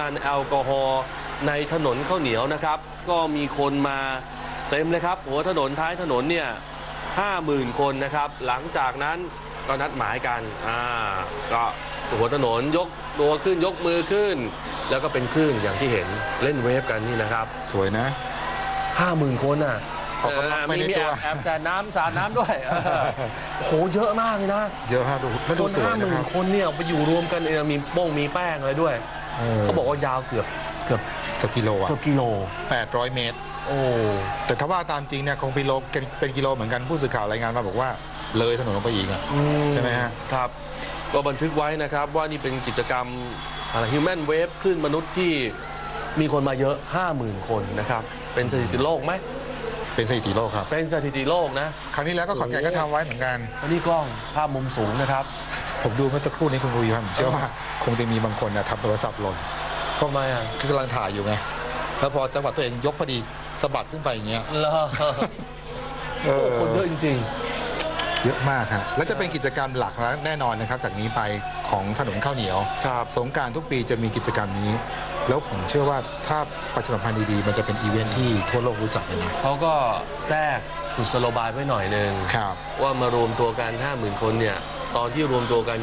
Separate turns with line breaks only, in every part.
นันแอลกอฮอล์ในถนนข้าวเหนียวนะครับ ก็มีคนมาเต็มเลยครับ หัวถนนท้ายถนนเนี่ยห้าหมื่นคนนะครับ หลังจากนั้นก็นัดหมายกันอ่าก็หัวถนนยกตัวขึ้นยกมือขึ้น แล้วก็เป็นคลื่นอย่างที่เห็นเล่นเวฟกันนี่นะครับ
สวยนะ
ห้าหมื่นคนอะ
ออกกำลังไปใน
มี
ตัว
แอบแอบแสดน้ำสาดน้ำด้วยเออโอ้โหเยอะมากเลยนะ
เยอะฮะดูแล้ว
ค
ดู
น
สวย
ห้าห
นะ
มื่
คนรับ
คนเนี่ยไปอยู่รวมกันเองมีโป้งมีแป้งอะไรด้วย
เออ
เขาบอกว่ายาวเกือบเกือบ
เกือบกิโลอะ
เกือบกิโล
800 เมตร
โอ้
แต่ถ้าว่าตามจริงเนี่ยคงเป็นโลเป็นกิโลเหมือนกันผู้สื่อข่าวรายงานมาบอกว่าเลยถนนลงไปอีกอะ
อื
ใช่ไหมฮะ
ครับ ก็บันทึกไว้นะครับว่านี่เป็นกิจกรรมฮิวแมนเวฟคลื่นมนุษย์ที่มีคนมาเยอะ 50,000 คนนะครับ เป็นสถิติโลกไหม
เป็นสถิติโลกครับ
เป็นสถิติโลกนะ
ครั้งที่แล้วก็ขอนแก่นก็ทำไว้เหมือนกัน
อันนี้กล้องภาพมุมสูงนะครับ
ผมดูเมื่อตะครู่นี้คุณวีครับผมเชื่อว่าคงจะมีบางคนนะทำโทรศัพท์หล่น
ทำไมอะ
คือกำลังถ่ายอยู่ไง แล้วพอจังหวะตัวเองยกพอดีสะบัดขึ้นไปอย่างเงี้ย
เหรอ
เอ
โอ้
อ
คนเยอะจริง
เยอะมากฮะและจะเป็นกิจกรรมหลักแล้วแน่นอนนะครับ จากนี้ไปของถนนข้าวเหนียว
ๆ ครับ
สงกรารทุกปีจะมีกิจกรรมนี้ แล้วผมเชื่อว่าถ้าประชาสัมพันธ์ดีๆ มันจะเป็นอีเวนท์ที่ทั่วโลกรู้จักเลยนะ
เขาก็แทรกกุศโลบายไว้หน่อยหนึ่ง
ครับ
ว่ามารวมตัวกัน 50,000 คนเนี่ย ตอนที่รวมตัวกัน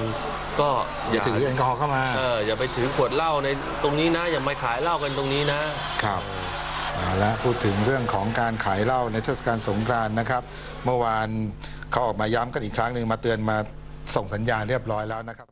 ก็
อย่าถือแอลกอฮอล์เข้ามา
เอออย่าไปถือขวดเหล้าในตรงนี้นะ อย่ามาขายเหล้ากันตรงนี้นะ
ครับเอาละพูดถึงเรื่องของการขายเหล้าในเทศกาลสงกรานต์นะครับ เมื่อวานเขาออกมาย้ำกันอีกครั้งหนึ่งมาเตือนมาส่งสัญญาณเรียบร้อยแล้วนะครับ